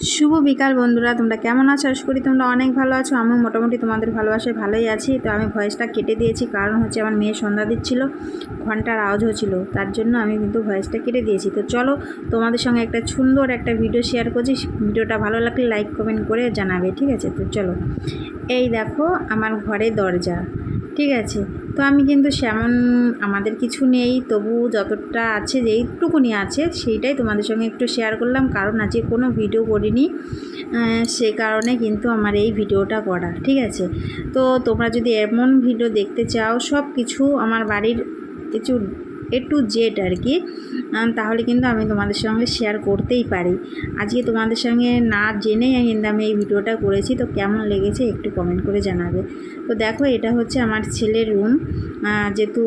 শুভ বিকাল বন্ধুরা, তোমরা কেমন আছো? আশা করি তোমরা অনেক ভালো আছো। আমি মোটামুটি তোমাদের ভালোবাসায় ভালোই আছি। তো আমি ভয়েসটা কেটে দিয়েছি, কারণ হচ্ছে আমার মেয়ে সন্ধ্যা দিচ্ছিল, ঘণ্টার আওয়াজ হচ্ছিল, তার জন্য আমি কিন্তু ভয়েসটা কেটে দিয়েছি। তো চলো, তোমাদের সঙ্গে একটা সুন্দর একটা ভিডিও শেয়ার করছি। ভিডিওটা ভালো লাগলে লাইক কমেন্ট করে জানাবে, ঠিক আছে? তো চলো, এই দেখো আমার ঘরে দরজা। ঠিক আছে। তো আমি কিন্তু সেমন আমাদের কিছু নেই, তবু যতটা আছে, যেইটুকুনি আছে, সেইটাই তোমাদের সঙ্গে একটু শেয়ার করলাম। কারণ আজকে কোনো ভিডিও করিনি সে কারণে কিন্তু আমার এই ভিডিওটা করা ঠিক আছে? তো তোমরা যদি এমন ভিডিও দেখতে চাও সব কিছু আমার বাড়ির কিছু এ টু জেড আর কি তাহলে কিন্তু আমি তোমাদের সঙ্গে শেয়ার করতেই পারি। আজকে তোমাদের সঙ্গে না জেনেই কিন্তু আমি এই ভিডিওটা করেছি, তো কেমন লেগেছে একটু কমেন্ট করে জানাবে। তো দেখো, এটা হচ্ছে আমার ছেলের রুম যেহেতু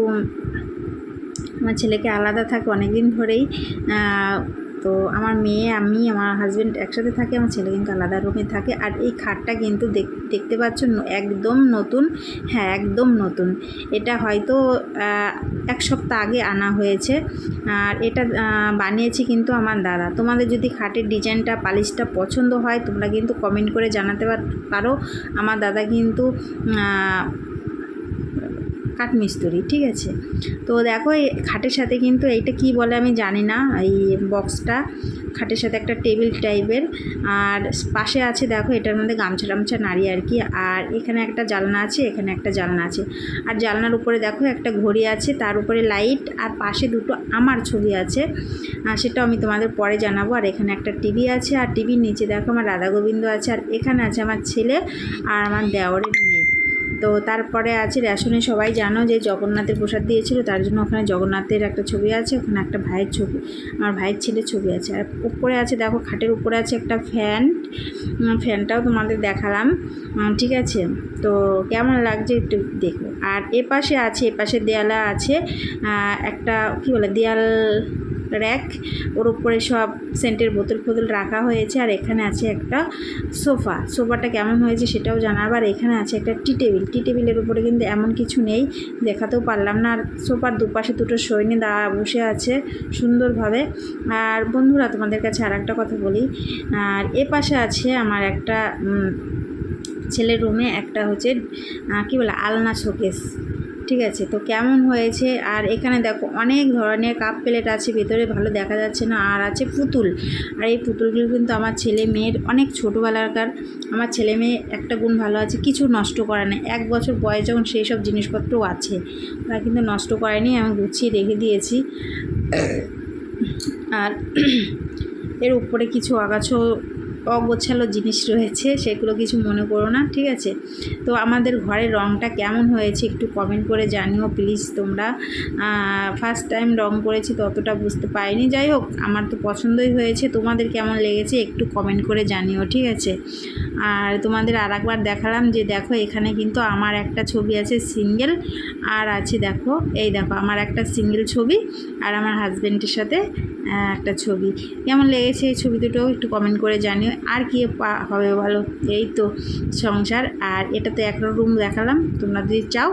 আমার ছেলেকে আলাদা থাকে অনেক দিন ধরেই তো আমার মেয়ে, আমি, আমার হাজব্যান্ড একসাথে থাকে, আমার ছেলে কিন্তু আলাদা রুমে থাকে। আর এই খাটটা কিন্তু দেখ- দেখতে পাচ্ছ, একদম নতুন। হ্যাঁ একদম নতুন। এটা হয়তো এক সপ্তাহ আগে আনা হয়েছে। আর এটা বানিয়েছি কিন্তু আমার দাদা। তোমাদের যদি খাটের ডিজাইনটা, পালিশটা পছন্দ হয়, তোমরা কিন্তু কমেন্ট করে জানাতে পার- আমার দাদা কিন্তু কাঠমিস্ত্রি, ঠিক আছে? তো দেখো এই খাটের সাথে কিন্তু এইটা কি বলে আমি জানি না, এই বক্সটা খাটের সাথে একটা টেবিল টাইপের। আর পাশে আছে দেখো, এটার মধ্যে গামছা টামছা নাড়ি আর কি। আর এখানে একটা জানলা আছে, এখানে একটা জানলা আছে। আর জানলার উপরে দেখো একটা ঘড়ি আছে, তার উপরে লাইট। আর পাশে দুটো আমার ছবি আছে সেটাও আমি তোমাদের পরে জানাব। আর এখানে একটা টিভি আছে, আর টিভির নিচে দেখো আমার রাধা গোবিন্দ আছে, আর এখানে আছে আমার ছেলে আর আমার দেওরের মেয়ে। তো তারপরে আছে রেশনে সবাই জানো যে জগন্নাথের প্রসাদ দিয়েছিল, তার জন্য ওখানে জগন্নাথের একটা ছবি আছে, ওখানে একটা ভাইয়ের ছবি, আমার ভাইয়ের ছেলের ছবি আছে। আর উপরে আছে, দেখো খাটের উপরে আছে একটা ফ্যান ফ্যানটাও তোমাদের দেখালাম ঠিক আছে? তো কেমন লাগছে একটু দেখো। আর এ পাশে আছে এ পাশে দেয়ালা আছে একটা কী বলে, দেয়াল র্যাক। ওর উপরে সব সেন্টের বোতল ফোতল রাখা হয়েছে আর এখানে আছে একটা সোফা। সোফাটা কেমন হয়েছে সেটাও জানাব। আর এখানে আছে একটা টি টেবিল। টি টেবিলের উপরে কিন্তু এমন কিছু নেই, দেখাতেও পারলাম না। আর সোফার দুপাশে দুটো সৈন্য দাঁড়া বসে আছে সুন্দরভাবে। আর বন্ধুরা, তোমাদের কাছে আর একটা কথা বলি। আর এ পাশে আছে আমার একটা ছেলের রুমে একটা হচ্ছে কী বলে, আলনা শোকেস ঠিক আছে? তো কেমন হয়েছে? আর এখানে দেখো, অনেক ধরনের কাপ প্লেট আছে, ভেতরে ভালো দেখা যাচ্ছে না, আর আছে পুতুল। আর এই পুতুলগুলো কিন্তু আমার ছেলে মেয়ের অনেক ছোটোবেলাকার। আমার ছেলে মেয়ে একটা গুণ ভালো আছে, কিছু নষ্ট করে না। এক বছর বয়স যখন সেই সব জিনিসপত্রও আছে, ওরা কিন্তু নষ্ট করেনি, আমি গুছিয়ে রেখে দিয়েছি। আর এর উপরে কিছু আগাছো অগোছালো জিনিস রয়েছে, সেগুলো কিছু মনে করো না, ঠিক আছে? তো আমাদের ঘরের রঙটা কেমন হয়েছে একটু কমেন্ট করে জানিও প্লিজ তোমরা। ফার্স্ট টাইম রং করেছি ততটা বুঝতে পারিনি। যাই হোক, আমার তো পছন্দই হয়েছে। তোমাদের কেমন লেগেছে একটু কমেন্ট করে জানিও, ঠিক আছে? আর তোমাদের আর একবার দেখালাম যে দেখো, এখানে কিন্তু আমার একটা ছবি আছে সিঙ্গেল আর আছে দেখো, এই দেখো, আমার একটা সিঙ্গেল ছবি আর আমার হাজব্যান্ডের সাথে একটা ছবি। কেমন লেগেছে এই ছবি দুটো একটু কমেন্ট করে জানিও। আর কি হবে বলো? এই তো সংসার, আর এটাতে একটা রুম দেখালাম, তোমরা যদি চাও